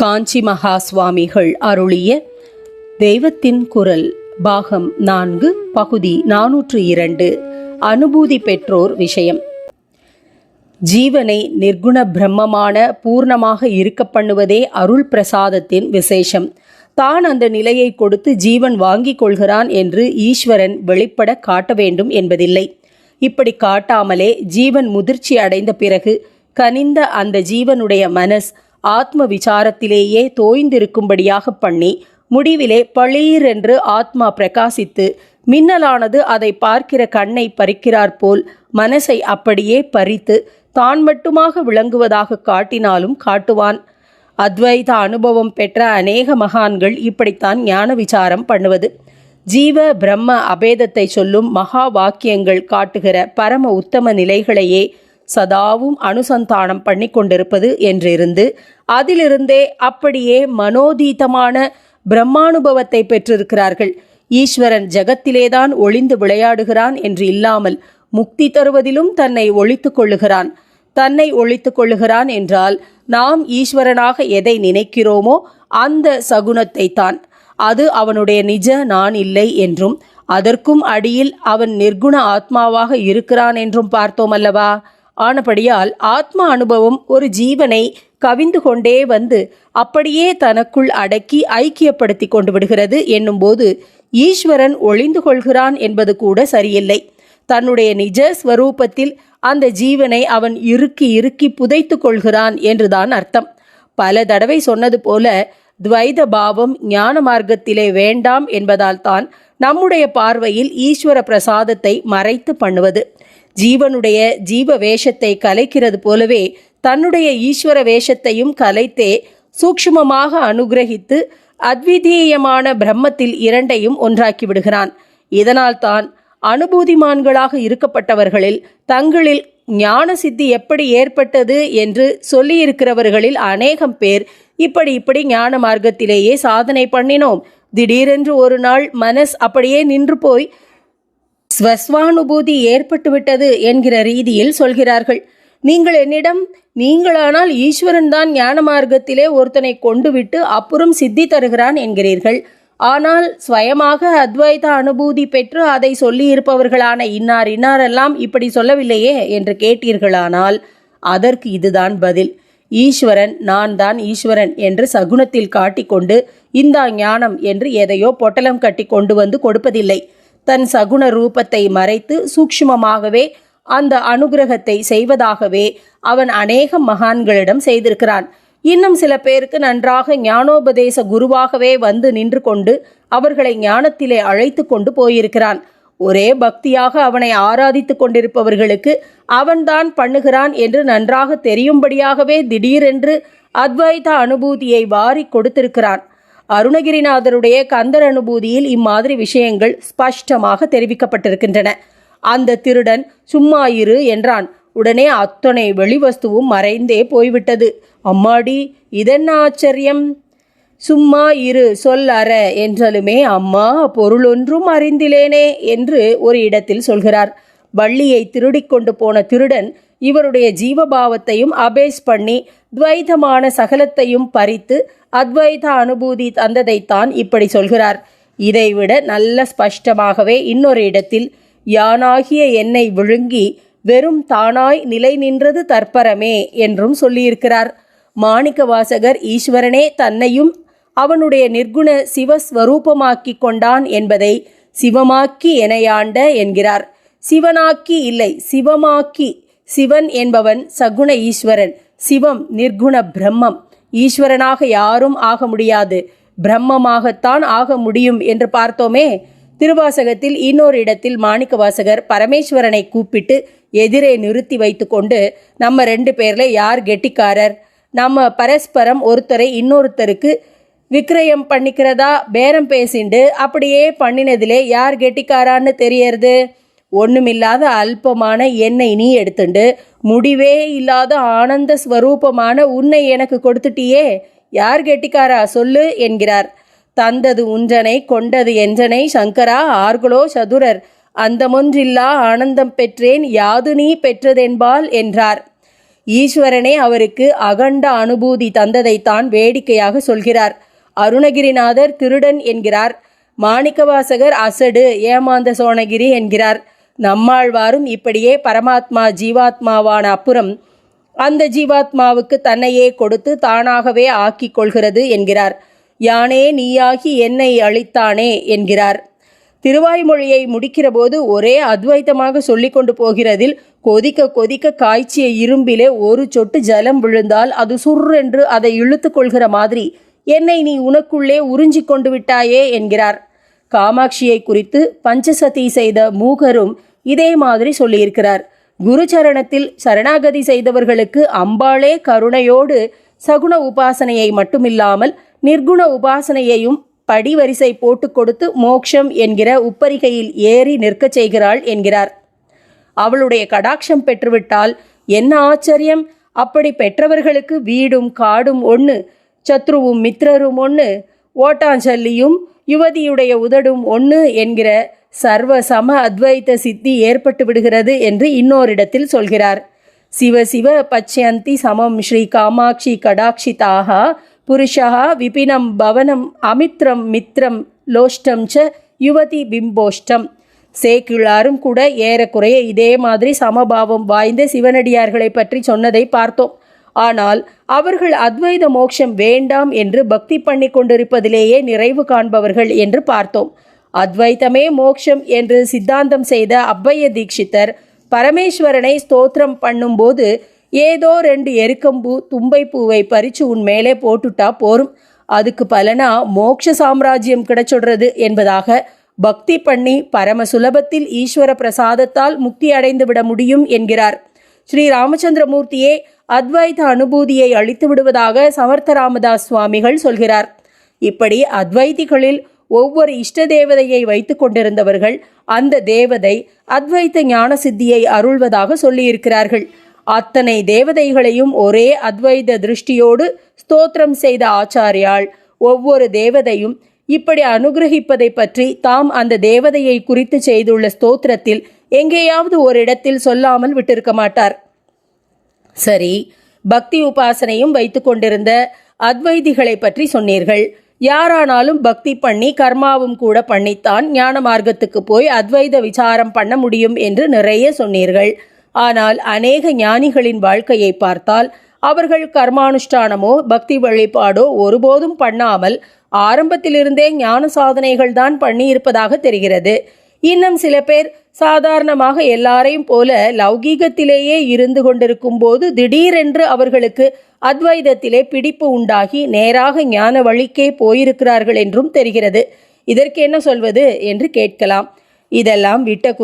காஞ்சி மகா சுவாமிகள் அருளிய தெய்வத்தின் குரல் பாகம் நான்கு பகுதி நானூற்று இரண்டு அனுபூதி பெற்றோர் விஷயம். ஜீவனை நிர்குண பிரம்மமான பூர்ணமாக இருக்க பண்ணுவதே அருள் பிரசாதத்தின் விசேஷம். தான் அந்த நிலையை கொடுத்து ஜீவன் வாங்கிக் கொள்கிறான் என்று ஈஸ்வரன் வெளிப்பட காட்ட வேண்டும் என்பதில்லை. இப்படி காட்டாமலே ஜீவன் முதிர்ச்சி அடைந்த பிறகு கனிந்த அந்த ஜீவனுடைய மனஸ் ஆத்ம விசாரத்திலேயே தோய்ந்திருக்கும்படியாக பண்ணி முடிவிலே பளீர் என்று ஆத்மா பிரகாசித்து மின்னலானது அதை பார்க்கிற கண்ணை பறிக்கிறார் போல் மனசை அப்படியே பறித்து தான் மட்டுமாக விளங்குவதாக காட்டினாலும் காட்டுவான். அத்வைத அனுபவம் பெற்ற அநேக மகான்கள் இப்படித்தான் ஞான விசாரம் பண்ணுவது. ஜீவ பிரம்ம அபேதத்தை சொல்லும் மகா வாக்கியங்கள் காட்டுகிற பரம உத்தம நிலைகளையே சதாவும் அனுசந்தானம் பண்ணி கொண்டிருப்பது என்றிருந்து அதிலிருந்தே அப்படியே மனோதீதமான பிரம்மானுபவத்தை பெற்றிருக்கிறார்கள். ஈஸ்வரன் ஜகத்திலேதான் ஒளிந்து விளையாடுகிறான் என்று இல்லாமல் முக்தி தருவதிலும் தன்னை ஒழித்து கொள்ளுகிறான். தன்னை ஒழித்து கொள்ளுகிறான் என்றால் நாம் ஈஸ்வரனாக எதை நினைக்கிறோமோ அந்த சகுனத்தை தான் அது அவனுடைய நிஜ நான் இல்லை என்றும் அதற்கும் அடியில் அவன் நிர்குண ஆத்மாவாக இருக்கிறான் என்றும் பார்த்தோம் அல்லவா ஆனபடியால் ஆத்ம அனுபவம் ஒரு ஜீவனை கவிந்து கொண்டே வந்து அப்படியே தனக்குள் அடக்கி ஐக்கியப்படுத்தி கொண்டு விடுகிறது என்னும்போது ஈஸ்வரன் ஒளிந்து கொள்கிறான் என்பது கூட சரியில்லை. தன்னுடைய நிஜ ஸ்வரூபத்தில் அந்த ஜீவனை அவன் இறுக்கி இறுக்கி புதைத்து கொள்கிறான் என்றுதான் அர்த்தம். பல தடவை சொன்னது போல துவைத பாவம் ஞான மார்க்கத்திலே வேண்டாம் என்பதால் தான் நம்முடைய பார்வையில் ஈஸ்வர பிரசாதத்தை மறைத்து பண்ணுவது. ஜீவனுடைய ஜீவ வேஷத்தை கலைக்கிறது போலவே தன்னுடைய ஈஸ்வர வேஷத்தையும் கலைத்தே சூக்ஷ்மமாக அனுகிரகித்து அத்விதீயமான பிரம்மத்தில் இரண்டையும் ஒன்றாக்கி விடுகிறான். இதனால்தான் அனுபூதிமான்களாக இருக்கப்பட்டவர்களில் தங்களில் ஞான சித்தி எப்படி ஏற்பட்டது என்று சொல்லியிருக்கிறவர்களில் அநேகம் பேர் இப்படி இப்படி ஞான மார்க்கத்திலேயே சாதனை பண்ணினோம். திடீரென்று ஒரு நாள் மனஸ் அப்படியே நின்று போய் ஸ்வஸ்வானுபூதி ஏற்பட்டுவிட்டது என்கிற ரீதியில் சொல்கிறார்கள். நீங்கள் என்னிடம் நீங்களானால் ஈஸ்வரன் தான் ஞான மார்க்கத்திலே ஒருத்தனை கொண்டுவிட்டு அப்புறம் சித்தி தருகிறான் என்கிறீர்கள். ஆனால் ஸ்வயமாக அத்வைத அனுபூதி பெற்று அதை சொல்லியிருப்பவர்களான இன்னார் இன்னாரெல்லாம் இப்படி சொல்லவில்லையே என்று கேட்டீர்களானால் அதற்கு இதுதான் பதில். ஈஸ்வரன் நான் தான் ஈஸ்வரன் என்று சகுனத்தில் காட்டிக்கொண்டு இந்தா ஞானம் என்று எதையோ பொட்டலம் கட்டி கொண்டு வந்து கொடுப்பதில்லை. தன் சகுன ரூபத்தை மறைத்து சூக்ஷ்மமாகவே அந்த அனுகிரகத்தை செய்வதாகவே அவன் அநேக மகான்களிடம் செய்திருக்கிறான். இன்னும் சில பேருக்கு நன்றாக ஞானோபதேச குருவாகவே வந்து நின்று கொண்டு அவர்களை ஞானத்திலே அழைத்து கொண்டு போயிருக்கிறான். ஒரே பக்தியாக அவனை ஆராதித்து கொண்டிருப்பவர்களுக்கு அவன்தான் பண்ணுகிறான் என்று நன்றாக தெரியும்படியாகவே திடீரென்று அத்வைத அனுபூதியை வாரி கொடுத்திருக்கிறான். அருணகிரிநாதருடைய கந்தர் அனுபூதியில் இம்மாதிரி விஷயங்கள் ஸ்பஷ்டமாக தெரிவிக்கப்பட்டிருக்கின்றன. அந்த திருடன் சும்மா இரு என்றான். உடனே அத்தனை வெளிவஸ்துவும் மறைந்தே போய்விட்டது. அம்மாடி இதென்ன ஆச்சரியம்? சும்மா இரு சொல் அற என்றாலுமே அம்மா பொருளொன்றும் அறிந்திலேனே என்று ஒரு இடத்தில் சொல்கிறார். வள்ளியை திருடிக்கொண்டு போன திருடன் இவருடைய ஜீவபாவத்தையும் அபேஸ் பண்ணி துவைதமான சகலத்தையும் பறித்து அத்வைத அனுபூதி தந்ததைத்தான் இப்படி சொல்கிறார். இதைவிட நல்ல ஸ்பஷ்டமாகவே இன்னொரு இடத்தில் யானாகிய என்னை விழுங்கி வெறும் தானாய் நிலை நின்றது தற்பரமே என்றும் சொல்லியிருக்கிறார். மாணிக்கவாசகர் ஈஸ்வரனே தன்னையும் அவனுடைய நிர்குண சிவஸ்வரூபமாக்கி கொண்டான் என்பதை சிவமாக்கி எனையாண்ட என்கிறார். சிவனாக்கி இல்லை சிவமாக்கி சிவன் என்பவன் சகுண ஈஸ்வரன். சிவம் நிர்குண பிரம்மம். ஈஸ்வரனாக யாரும் ஆக முடியாது. பிரம்மமாகத்தான் ஆக முடியும் என்று பார்த்தோமே. திருவாசகத்தில் இன்னொரு இடத்தில் மாணிக்க வாசகர் பரமேஸ்வரனை கூப்பிட்டு எதிரே நிறுத்தி வைத்துக்கொண்டு நம்ம ரெண்டு பேர்ல யார் கெட்டிக்காரர்? நம்ம பரஸ்பரம் ஒருத்தரை இன்னொருத்தருக்கு விக்ரயம் பண்ணிக்கிறதா? பேரம் பேசிண்டு அப்படியே பண்ணினதிலே யார் கெட்டிக்காரான்னு தெரியறது? ஒண்ணுமில்லாத அல்பமான என்னை நீ எடுத்துண்டு. முடிவே இல்லாத ஆனந்த ஸ்வரூபமான உன்னை எனக்கு கொடுத்துட்டியே. யார் கெட்டிக்காரா? சொல்லு என்கிறார். தந்தது உன்றனை கொண்டது என்றனை சங்கரா ஆர்களோ சதுரர். அந்தமொன்றில்லா ஆனந்தம் பெற்றேன் யாது நீ பெற்றதென்பால் என்றார். ஈஸ்வரனே அவருக்கு அகண்ட அனுபூதி தந்ததைத்தான் வேடிக்கையாக சொல்கிறார். அருணகிரிநாதர் திருடன் என்கிறார். மாணிக்கவாசகர் அசடு ஏமாந்த சோணகிரி என்கிறார். நம்மாழ்வாரும் இப்படியே பரமாத்மா ஜீவாத்மாவான அப்புறம் அந்த ஜீவாத்மாவுக்கு தன்னையே கொடுத்து தானாகவே ஆக்கிக் கொள்கிறது என்கிறார். யானே நீயாகி என்னை அழித்தானே என்கிறார். திருவாய்மொழியை முடிக்கிறபோது ஒரே அத்வைத்தமாக சொல்லி கொண்டு போகிறதில் கொதிக்க கொதிக்க காய்ச்சிய இரும்பிலே ஒரு சொட்டு ஜலம் விழுந்தால் அது சுர்ரென்று அதை இழுத்து கொள்கிற மாதிரி என்னை நீ உனக்குள்ளே உறிஞ்சிக் கொண்டு விட்டாயே என்கிறார். காமாட்சியை குறித்து பஞ்சசதி செய்த மூகரும் இதே மாதிரி சொல்லியிருக்கிறார். குரு சரணத்தில் சரணாகதி செய்தவர்களுக்கு அம்பாளே கருணையோடு சகுண உபாசனையை மட்டுமில்லாமல் நிர்குண உபாசனையையும் படிவரிசை போட்டு கொடுத்து மோக்ஷம் என்கிற உப்பரிகையில் ஏறி நிற்கச் செய்கிறாள் என்கிறார். அவளுடைய கடாட்சம் பெற்றுவிட்டால் என்ன ஆச்சரியம்? அப்படி பெற்றவர்களுக்கு வீடும் காடும் ஒன்று சத்ருவும் மித்திரரும் ஒன்று ஓட்டாஞ்சல்லியும் யுவதியுடைய உதடும் ஒன்று என்கிற சர்வ சம அத்வைத சித்தி ஏற்பட்டு விடுகிறது என்று இன்னோரிடத்தில் சொல்கிறார். சிவ சிவ பச்சயந்தி சமம் ஸ்ரீ காமாட்சி கடாட்சிதாக புருஷா விபினம் பவனம் அமித்ரம் மித்ரம் லோஷ்டம் ச யுவதி பிம்போஷ்டம். சேக்கிழாரும் கூட ஏறக்குறைய இதே மாதிரி சமபாவம் வாய்ந்த சிவனடியார்களை பற்றி சொன்னதை பார்த்தோம். ஆனால் அவர்கள் அத்வைத மோட்சம் வேண்டாம் என்று பக்தி பண்ணி கொண்டிருப்பதிலேயே நிறைவு காண்பவர்கள் என்று பார்த்தோம். அத்வைத்தமே மோக்ஷம் என்று சித்தாந்தம் செய்த அப்பைய தீட்சிதர் பரமேஸ்வரனை ஸ்தோத்திரம் பண்ணும்போது ஏதோ ரெண்டு எருக்கம்பூ தும்பைப்பூவை பறித்து உன் மேலே போட்டுட்டா போரும். அதுக்கு பலனா மோக்ஷ சாம்ராஜ்யம் கிடைச்சுடுறது என்பதாக பக்தி பண்ணி பரம சுலபத்தில் ஈஸ்வர பிரசாதத்தால் முக்தி அடைந்து விட முடியும் என்கிறார். ஸ்ரீ ராமச்சந்திரமூர்த்தியே அத்வைத அனுபூதியை அளித்து விடுவதாக சமர்த்த ராமதாஸ் சுவாமிகள் சொல்கிறார். இப்படி அத்வைதிகளில் ஒவ்வொரு இஷ்ட தேவதையை வைத்து கொண்டிருந்தவர்கள் அந்த தேவதை அத்வைத்த ஞான சித்தியை அருள்வதாக சொல்லியிருக்கிறார்கள். அத்தனை தேவதைகளையும் ஒரே அத்வைத திருஷ்டியோடு ஸ்தோத்திரம் செய்த ஆச்சாரியால் ஒவ்வொரு தேவதையும் இப்படி அனுகிரகிப்பதை பற்றி தாம் அந்த தேவதையை குறித்து செய்துள்ள ஸ்தோத்திரத்தில் எங்கேயாவது ஒரு இடத்தில் சொல்லாமல் விட்டிருக்க மாட்டார். சரி பக்தி உபாசனையும் வைத்து கொண்டிருந்த அத்வைதிகளை பற்றி சொன்னீர்கள். யாரானாலும் பக்தி பண்ணி கர்மாவும் கூட பண்ணித்தான் ஞான மார்க்கத்துக்கு போய் அத்வைத விசாரம் பண்ண முடியும் என்று நிறைய சொன்னீர்கள். ஆனால் அநேக ஞானிகளின் வாழ்க்கையை பார்த்தால் அவர்கள் கர்மானுஷ்டானமோ பக்தி வழிபாடோ ஒருபோதும் பண்ணாமல் ஆரம்பத்திலிருந்தே ஞான சாதனைகள் தான் பண்ணியிருப்பதாக தெரிகிறது. இன்னும் சில பேர் சாதாரணமாக எல்லாரையும் போல லௌகீகத்திலேயே இருந்து கொண்டிருக்கும் போது திடீரென்று அவர்களுக்கு அத்வைதத்திலே பிடிப்பு உண்டாகி நேராக ஞான வழிக்கே போயிருக்கிறார்கள் என்றும் தெரிகிறது. இதற்கு என்ன சொல்வது என்று கேட்கலாம். இதெல்லாம் விட்ட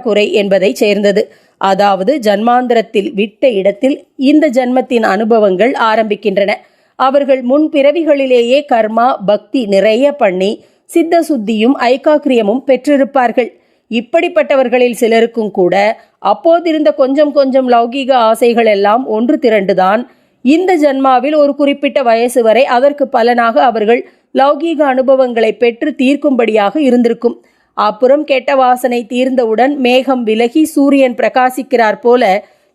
குறை என்பதை சேர்ந்தது. அதாவது ஜன்மாந்திரத்தில் விட்ட இடத்தில் இந்த ஜன்மத்தின் அனுபவங்கள் ஆரம்பிக்கின்றன. அவர்கள் முன் பிறவிகளிலேயே கர்மா பக்தி நிறைய பண்ணி சித்த சுத்தியும் ஐகாக்கிரியமும் பெற்றிருப்பார்கள். இப்படிப்பட்டவர்களில் சிலருக்கும் கூட அப்போதிருந்த கொஞ்சம் கொஞ்சம் லௌகீக ஆசைகள் எல்லாம் ஒன்று திரண்டுதான். இந்த ஜன்மாவில் ஒரு குறிப்பிட்ட வயசு வரை அதற்கு பலனாக அவர்கள் லௌகீக அனுபவங்களை பெற்று தீர்க்கும்படியாக இருந்திருக்கும். அப்புறம் கெட்ட வாசனை தீர்ந்தவுடன் மேகம் விலகி சூரியன் பிரகாசிக்கிறார் போல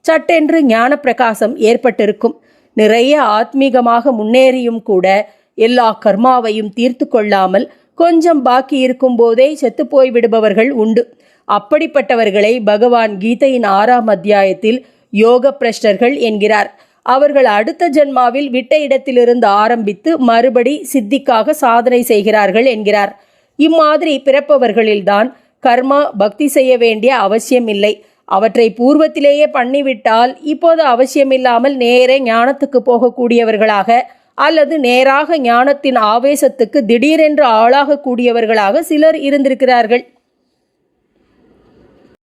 சட்டென்று ஞான பிரகாசம் ஏற்பட்டிருக்கும். நிறைய ஆத்மீகமாக முன்னேறியும் கூட எல்லா கர்மாவையும் தீர்த்து கொள்ளாமல் கொஞ்சம் பாக்கி இருக்கும் போதே செத்துப்போய் விடுபவர்கள் உண்டு. அப்படிப்பட்டவர்களை பகவான் கீதையின் ஆறாம் அத்தியாயத்தில் யோக பிரஷ்டர்கள் என்கிறார். அவர்கள் அடுத்த ஜென்மாவில் விட்ட இடத்திலிருந்து ஆரம்பித்து மறுபடி சித்திக்காக சாதனை செய்கிறார்கள் என்கிறார். இம்மாதிரி பிறப்பவர்களில்தான் கர்மா பக்தி செய்ய வேண்டிய அவசியம் இல்லை. அவற்றை பூர்வத்திலேயே பண்ணிவிட்டால் இப்போது அவசியமில்லாமல் நேரே ஞானத்துக்கு போகக்கூடியவர்களாக அல்லது நேராக ஞானத்தின் ஆவேசத்துக்கு திடீரென்று ஆளாகக்கூடியவர்களாக சிலர் இருந்திருக்கிறார்கள்.